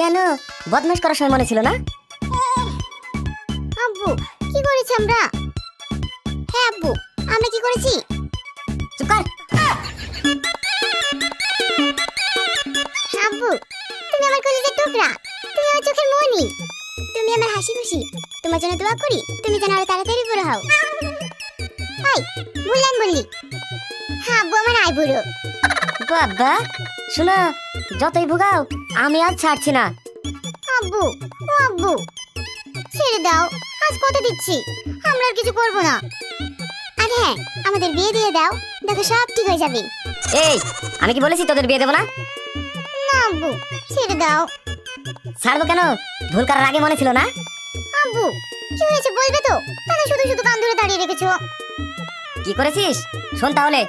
কেন? বদমাশ করার সময় মনে ছিল না? আব্বু কি করেছি আমরা? হ্যাঁ আব্বু আমরা কি করেছি? চুপ কর। আব্বু তুমি আমার কলেজের টুকরা তুমি আমার চোখের মনি তুমি আমার হাসি খুশি তোমার জন্য দোয়া করি তুমি যেন আরও তাড়াতাড়ি বড় হও। আই বললেন বললি। হ্যাঁ আব্বু আমার আই বুড়ো। বাবা শোনো যতই ভোগাও আমি আর ছাড়ছি না। আব্বু ও আব্বু ছেড়ে দাও আজ কত দিচ্ছি? আমরা আর কিছু করব না। আর হ্যাঁ আমাদের বিয়ে দিয়ে দাও দেখো সব ঠিক হয়ে যাবে। এই আমি কি বলেছি তোদের বিয়ে দেবো না? না আব্বু ছেড়ে দাও। ছাড়বো কেন? ভুল করার আগে মনে ছিল না? আব্বু কি হয়েছে বলবে তো? তাহলে শুধু শুধু কান ধরে দাঁড়িয়ে রেখেছো। কি করেছিস? শোন তাহলে।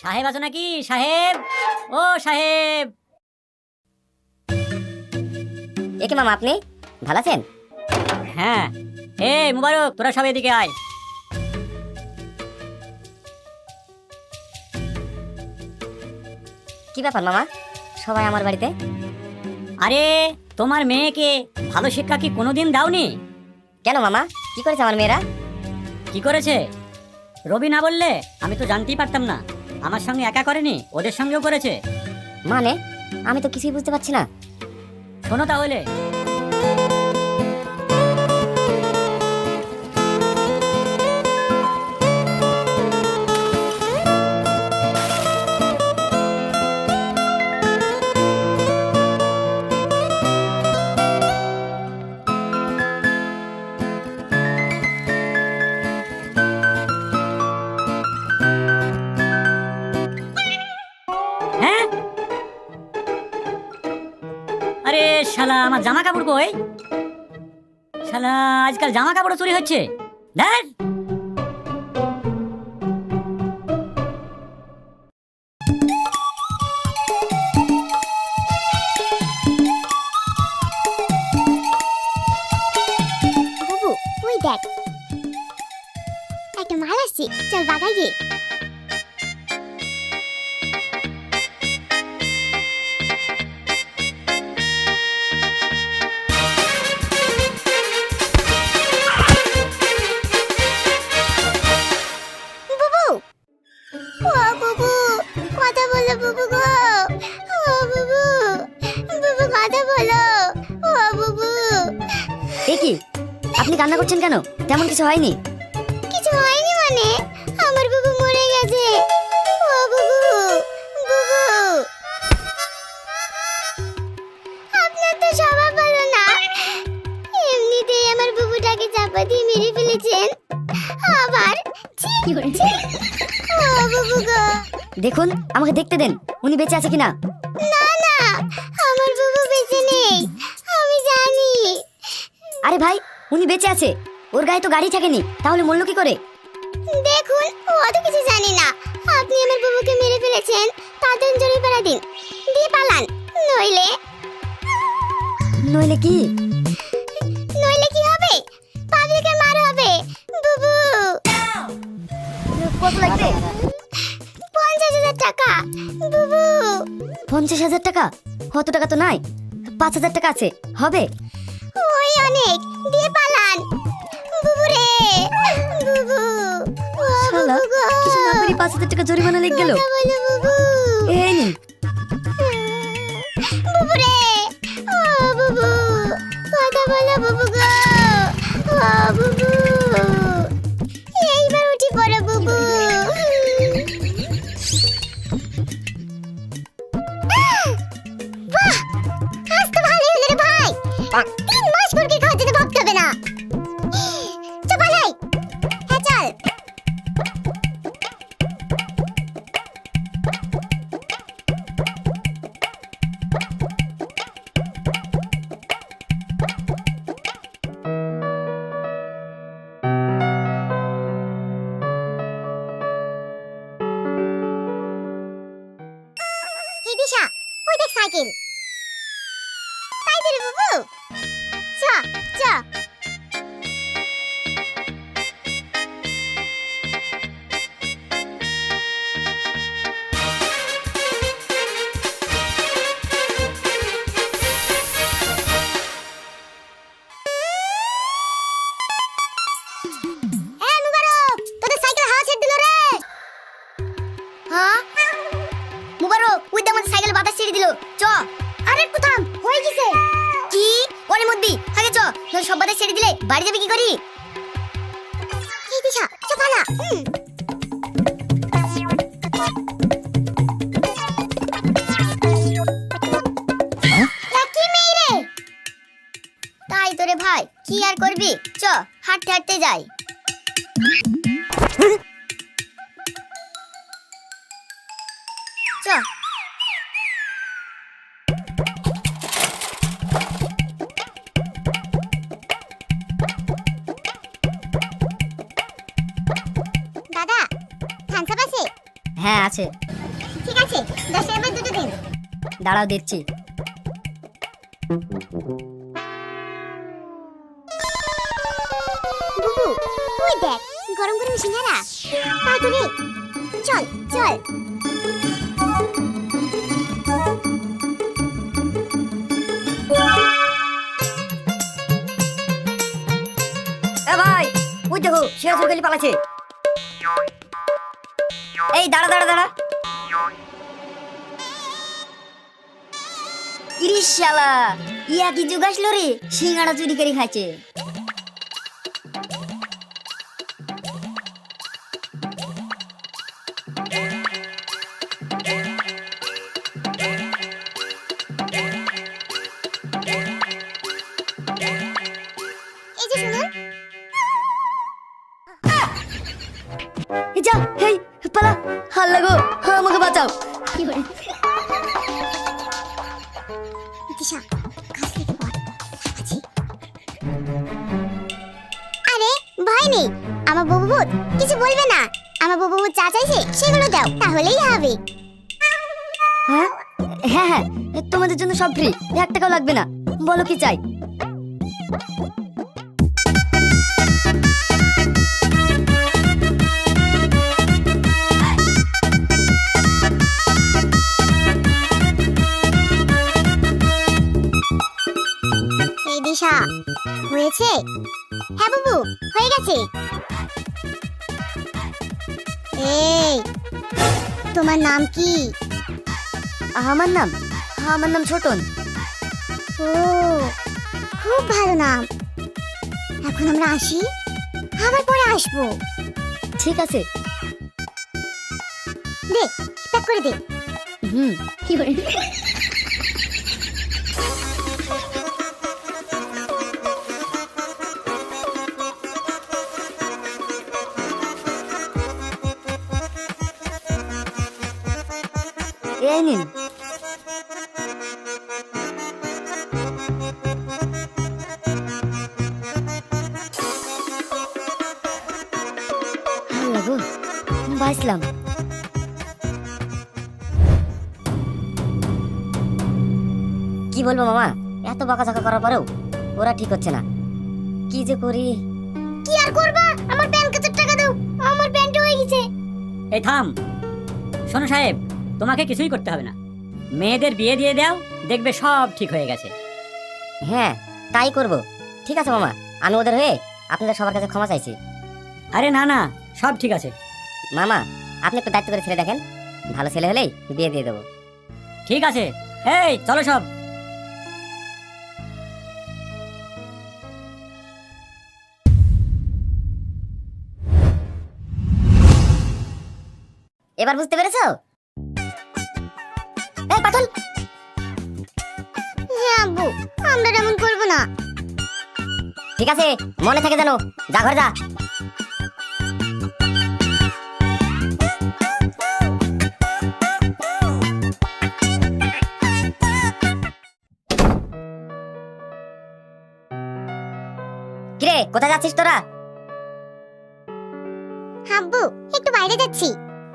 সাহেব আছো নাকি? সাহেব? ও সাহেব। একে মামা আপনি ভালো আছেন? হ্যাঁ। এ মুবারক তোরা সব এদিকে আয়। কি ব্যাপার মামা? সবাই আমার বাড়িতে? আরে তোমার মেয়েকে ভালো শিক্ষা কি কোনোদিন দাওনি? কেন মামা? কি করেছে আমার মেয়েরা? কি করেছে? রবি না বললে আমি তো জানতেই পারতাম না। আমার সঙ্গে একা করেনি? ওদের সঙ্গেও করেছে? মানে? আমি তো কিছুই বুঝতে পারছি না। শোনো তাহলে। আরে শালা আমার জামা কাপড় কই? শালা আজকাল জামা কাপড় চুরি হচ্ছে। দেখ কেন? তেমন কিছু হয়নি? কিছু হয়নি মানে? আমার বুবু মরে গেছে। ও বুবু বুবু। আপনার তো স্বভাব ভালো না। এমনিতেই আমার বুবুটাকে চাপা দিয়ে মেরে ফেলেছেন। আবার ছি, ছি। ও বুবু গো। দেখুন আমাকে দেখতে দেন। উনি বেঁচে আছে কিনা? না না আমার বুবু বেঁচে নেই। আমি জানি। আরে ভাই উনি বেঁচে আছে। ওর গায়ে তো গাড়ি থাকেনি তাহলে মরলো কি করে? দেখুন ও অত কিছু জানি না। আপনি আমার বাবুকে মেরে ফেলেছেন তার জন্য জরিমানা দিন দিয়ে পালান নইলে। নইলে কি? নইলে কি হবে? পাবলিকের মার হবে বুবু। কত লাগবে? পঞ্চাশ হাজার টাকা বুবু। পঞ্চাশ হাজার টাকা? কত টাকা তো নাই পাঁচ হাজার টাকা আছে হবে। ওই অনেক দিয়ে পালান। কিছু না করি পাঁচ হাজার টাকা জরিমানা লেগে গেল। এই নিন। কথা বলো বুবু গো। বুবু। দিশা ওই দেখ সাইকেল তাই তো রে বাবু চ। আরে কোথাম, হয়ে গেছে। কি? ওরে মুদ্দি আগে চ। তোর সব্বাদের ছেড়ে দিলে বাড়ি যাবে কি করি? কি দিশা? আচ্ছা, চ তাই তোরে ভাই, কি আর করবি? চ, হাঁটতে হাঁটতে যাই। হ্যাঁ আছে। ঠিক আছে দশ টাকা দুটো দিন দাঁড়াও দিচ্ছি বুবু ওই দেখ গরম গরম সিঙ্গারা। চল চল। এ ভাই ওই দেখো শিয়া চুরকালি পালাচ্ছে। এই, দাঁড়া দাঁড়া দাঁড়া। ইরিশ শালা, ইয়া কি যুগ আসলো রে? সিঙ্গাড়া চুরি করে খাচ্ছে যা হেই পালা। হাল লাগো। আমাকে বাঁচাও। কি করে? দিশা কাছ থেকে পড়। আরে ভয় নেই। আমার বাবু কিছু বলবে না। আমার বাবু যা চাইছে সেগুলো দাও। তাহলেই হবে। হ্যাঁ? হ্যাঁ হ্যাঁ। তোমাদের জন্য সব ফ্রি এক টাকাও লাগবে না। বলো কি চাই? হয়েছে? হ্যাঁ বাবু হয়ে গেছে। এই তোমার নাম কি? আমার নাম। আমার নাম ছোটন। ও খুব ভালো নাম। এখন আমরা আসি? আবার পরে আসব। ঠিক আছে। দে প্যাক করে দে। হুম। কি করে এই নিন বাঁচলাম কি বলব মামা? এত বাঁকাঝাকা করার পরেও ওরা ঠিক হচ্ছে না। কি যে করি? কি আর করবা? আমার প্যান কার্ডের টাকা দাও। আমার প্যান্ট হয়ে গেছে। এই থাম। শোনো সাহেব তোমাকে কিছুই করতে হবে না। মেয়েদের বিয়ে দিয়ে দাও দেখবে সব ঠিক হয়ে গেছে। হ্যাঁ তাই করব। ঠিক আছে মামা। আমি ওদের হয়ে আপনাদের সবার কাছে ক্ষমা চাইছি। আরে না না সব ঠিক আছে। মামা আপনি একটু দায়িত্ব করে ছেলে দেখেন। ভালো ছেলে হলেই বিয়ে দিয়ে দেবো। ঠিক আছে। এই চলো সব। এবার বুঝতে পেরেছ? এই পাথর! হ্যাঁ আব্বু আমরা এমন করব না। ঠিক আছে মনে থাকে জানো যা ঘর যা। কিরে কোথায় যাচ্ছিস তোরা? আব্বু একটু বাইরে যাচ্ছি।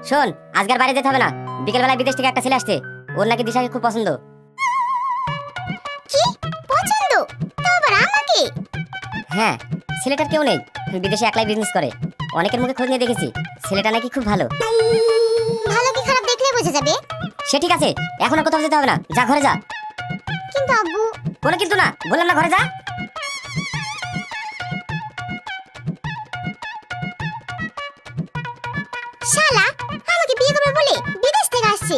শোন আজকের বাইরে যেতে হবে না। বিকেলবেলায় বিদেশ থেকে একটা ছেলে আসছে। ওর নাকি দিশাকে খুব পছন্দ। কি? পছন্দ? তো আবার আমাকে? হ্যাঁ ছেলেটার কেউ নেই। বিদেশে একলাই বিজনেস করে। অনেকের মুখে খোঁজ নিয়ে দেখেছি। ছেলেটা নাকি খুব ভালো। ভালো কি খারাপ দেখলে বোঝা যাবে? সে ঠিক আছে এখন আর কোথাও যেতে হবে না। যা ঘরে যা। কিন্তু আব্বু কোনো কিন্তু না। বললাম না ঘরে যা। শালা আমাকে বিয়ে করবে বলে বিদেশ থেকে আসছে।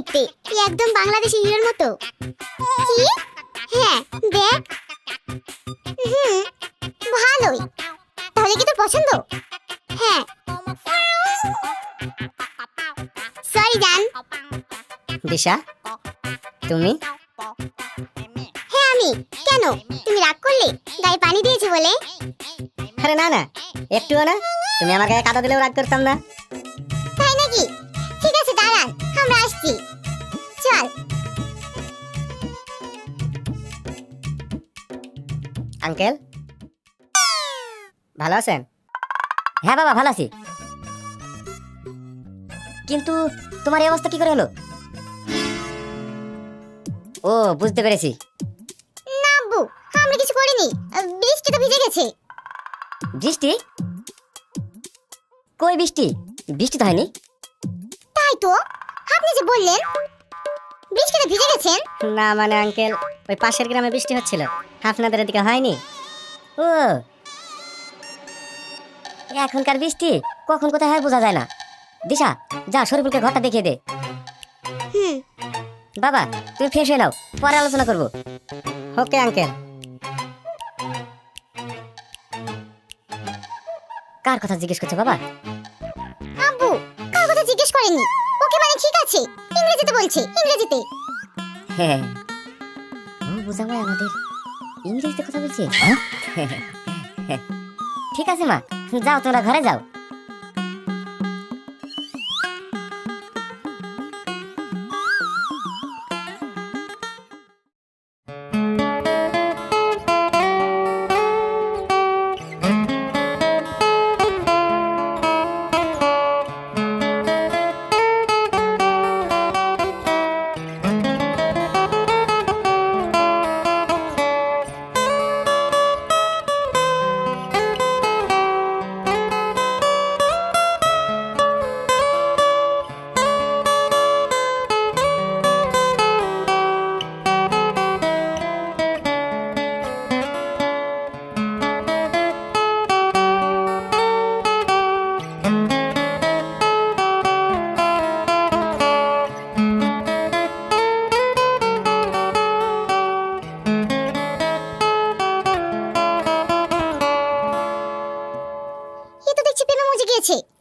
দেখতে। এই একদম বাংলাদেশি হিরোর মতো? কি? হ্যাঁ দেখ। হুম ভালোই। তাহলে কি তোর পছন্দ? হ্যাঁ। সরি জান। দিশা তুমি? হ্যাঁ আমি। কেন? তুমি রাগ করলে? গায়ে পানি দিয়েছি বলে? আরে না না। একটুও না। তুমি আমার গায়ে কাদা দিলেও রাগ করতাম না। তাই নাকি? ঠিক আছে দাঁড়ান। আমরা আসছি। আঙ্কেল? ভালো আছেন? হ্যাঁ বাবা ভালো আছি। কিন্তু তোমার এই অবস্থা কি করে হলো? ও বুঝতে পেরেছি। না আব্বু আমরা কিছু করিনি। বৃষ্টি তো ভিজে গেছে। বৃষ্টি? কই বৃষ্টি? বৃষ্টি তো হয়নি। তাই তো? আপনি যে বললেন বৃষ্টিতে ভিজে গেছেন না মানে আঙ্কেল ওই পাশের গ্রামে বৃষ্টি হচ্ছিল। আপনাদের এদিকে হয়নি? ও। এখনকার বৃষ্টি কখন কোথায় হয় বোঝা যায় না। দিশা যা শরীফুলকে ঘরটা দেখিয়ে দে। হুম। বাবা তুমি ফ্রেশ হয়ে নাও পরে আলোচনা করব। Okay uncle. কার কথা জিজ্ঞেস করছ বাবা? আব্বু কার কথা জিজ্ঞেস করেননি ওকে মানে ঠিক আছে। ইংরেজিতে বলছি ইংরেজিতে। হ্যাঁ। ও বোঝাবো আমাদের। ইংরেজিতে কথা বলছে ঠিক আছে মা যাও তোমরা ঘরে যাও। দেখছি প্রেমে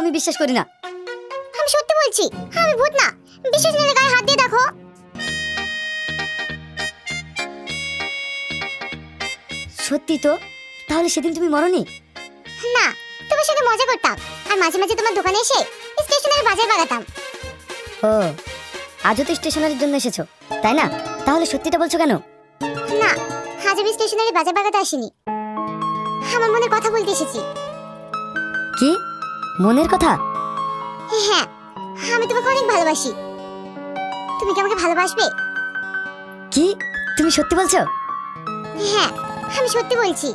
আমি বিশ্বাস করি না। আমি সত্যি বলছি আমি ভূত না। বিশ্বাস নিলে গায়ে হাত দিয়ে দেখো। সত্যি তো? তাহলে সেদিন তুমি মরনি? না তোমার সাথে মজা করতাম। আর মাঝে মাঝে তোমার দোকানে এসে স্টেশনারি বাজার বাগাতাম। ও আজও তো স্টেশনারির জন্য এসেছ তাই না? তাহলে সত্যিটা বলছো কেন? না আজ আমি স্টেশনারি বাজার বাগাতে আসিনি। আমার মনে কথা বলতে এসেছি। কি? মনের কথা? হ্যাঁ আমি তোমাকে অনেক ভালোবাসি। তুমি কি আমাকে ভালোবাসবে? কি? তুমি সত্যি বলছো? হ্যাঁ আমি সত্যি বলছি।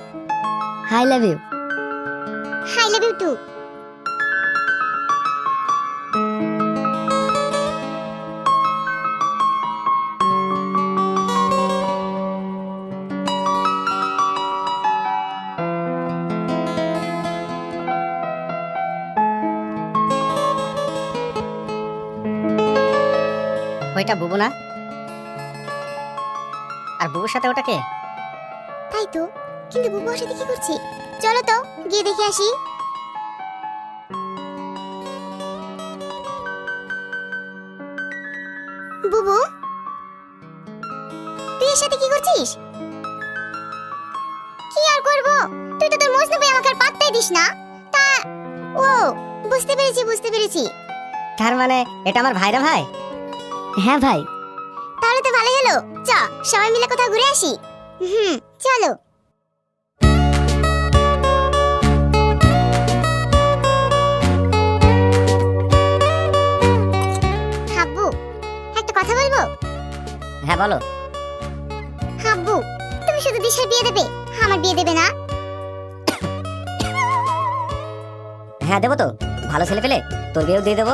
I love you I love you too বুবুর সাথে ওটা কে তাই তো কিন্তু বুবু ওর সাথে কি করছে। চলো তো গিয়ে দেখে আসি। বুবু? তুই এর সাথে কি করছিস? কি আর করব? তুই তো তোর মজনু ভাই আমাকে আর পাত্তাই দিস না। তা ও বুঝতে পেরেছি বুঝতে পেরেছি। তার মানে এটা আমার ভাইরা ভাই? হ্যাঁ ভাই ভালোই হলো। চ সবাই মিলে কোথাও ঘুরে আসি। হুম চলো। হাব্বু একটা কথা বলব? হ্যাঁ বলো। হাব্বু তুমি শুধু দিশার বিয়ে দেবে আমার বিয়ে দেবে না। হ্যাঁ দেবো তো। ভালো ছেলে পেলে তোর বিয়েও দিয়ে দেবো।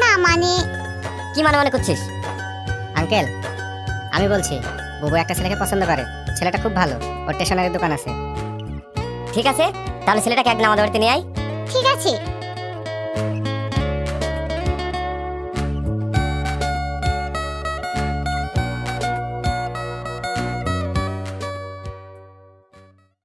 না মানে কি মানে মানে করছিস? আঙ্কেল। আমি বলছি, বুবু একটা ছেলেকে পছন্দ করে। ছেলেটা খুব ভালো, ওর স্টেশনারি দোকান আছে। ঠিক আছে? তাহলে ছেলেটাকে একদিন আমাদের বাড়িতে নিয়ে আয়। ঠিক আছে।